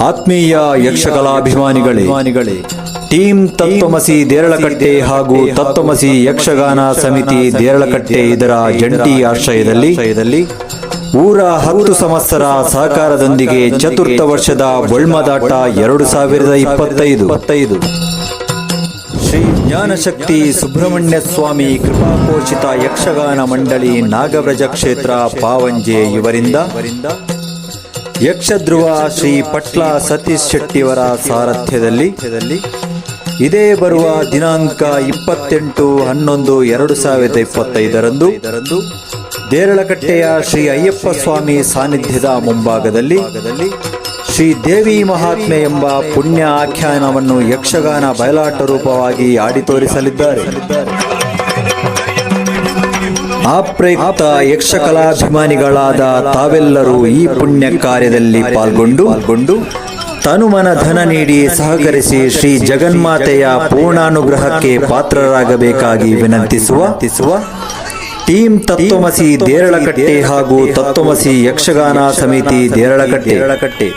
ಆತ್ಮೀಯ ಯಕ್ಷಕಲಾಭಿಮಾನಿಗಳೇ ಟೀಮ್ ತತ್ವಮಸಿ ದೇರಳಕಟ್ಟೆ ಹಾಗೂ ತತ್ವಮಸಿ ಯಕ್ಷಗಾನ ಸಮಿತಿ ದೇರಳಕಟ್ಟೆ ಇದರ ಜಂಟಿ ಆಶ್ರಯದಲ್ಲಿ ಊರ ಹತ್ತು ಸಂವತ್ಸರ ಸಹಕಾರದೊಂದಿಗೆ ಚತುರ್ಥ ವರ್ಷದ ಒಳ್ಮದಾಟ ಎರಡು ಸಾವಿರದ ಇಪ್ಪತ್ತೈದು. ಇಪ್ಪತ್ತೈದು ಶ್ರೀ ಜ್ಞಾನಶಕ್ತಿ ಸುಬ್ರಹ್ಮಣ್ಯ ಸ್ವಾಮಿ ಕೃಪಾಪೋಷಿತ ಯಕ್ಷಗಾನ ಮಂಡಳಿ ನಾಗವ್ರಜ ಕ್ಷೇತ್ರ ಪಾವಂಜೆ ಇವರಿಂದ ಯಕ್ಷಧ್ರುವ ಶ್ರೀ ಪಟ್ಲ ಸತೀಶ್ ಶೆಟ್ಟಿಯವರ ಸಾರಥ್ಯದಲ್ಲಿ ಇದೇ ಬರುವ ದಿನಾಂಕ ಇಪ್ಪತ್ತೆಂಟು ಹನ್ನೊಂದು ಎರಡು ಸಾವಿರದ ಇಪ್ಪತ್ತೈದರಂದು ದೇರಳಕಟ್ಟೆಯ ಶ್ರೀ ಅಯ್ಯಪ್ಪ ಸ್ವಾಮಿ ಸಾನ್ನಿಧ್ಯದ ಮುಂಭಾಗದಲ್ಲಿ ಶ್ರೀ ದೇವಿ ಮಹಾತ್ಮೆ ಎಂಬ ಪುಣ್ಯ ಆಖ್ಯಾನವನ್ನು ಯಕ್ಷಗಾನ ಬಯಲಾಟ ರೂಪವಾಗಿ ಆಡಿ ತೋರಿಸಲಿದ್ದಾರೆ. ಆ ಪ್ರಯುಕ್ತ ಯಕ್ಷಕಲಾಭಿಮಾನಿಗಳಾದ ತಾವೆಲ್ಲರೂ ಈ ಪುಣ್ಯ ಕಾರ್ಯದಲ್ಲಿ ಪಾಲ್ಗೊಂಡು ಪಾಲ್ಗೊಂಡು ತನುಮನ ಧನ ನೀಡಿ ಸಹಕರಿಸಿ ಶ್ರೀ ಜಗನ್ಮಾತೆಯ ಪೂರ್ಣಾನುಗ್ರಹಕ್ಕೆ ಪಾತ್ರರಾಗಬೇಕಾಗಿ ವಿನಂತಿಸುವ ಟೀಂ ತತ್ವಮಸಿ ದೇರಳಕಟ್ಟೆ ಹಾಗೂ ತತ್ವಮಸಿ ಯಕ್ಷಗಾನ ಸಮಿತಿ ದೇರಳಕಟ್ಟೆ.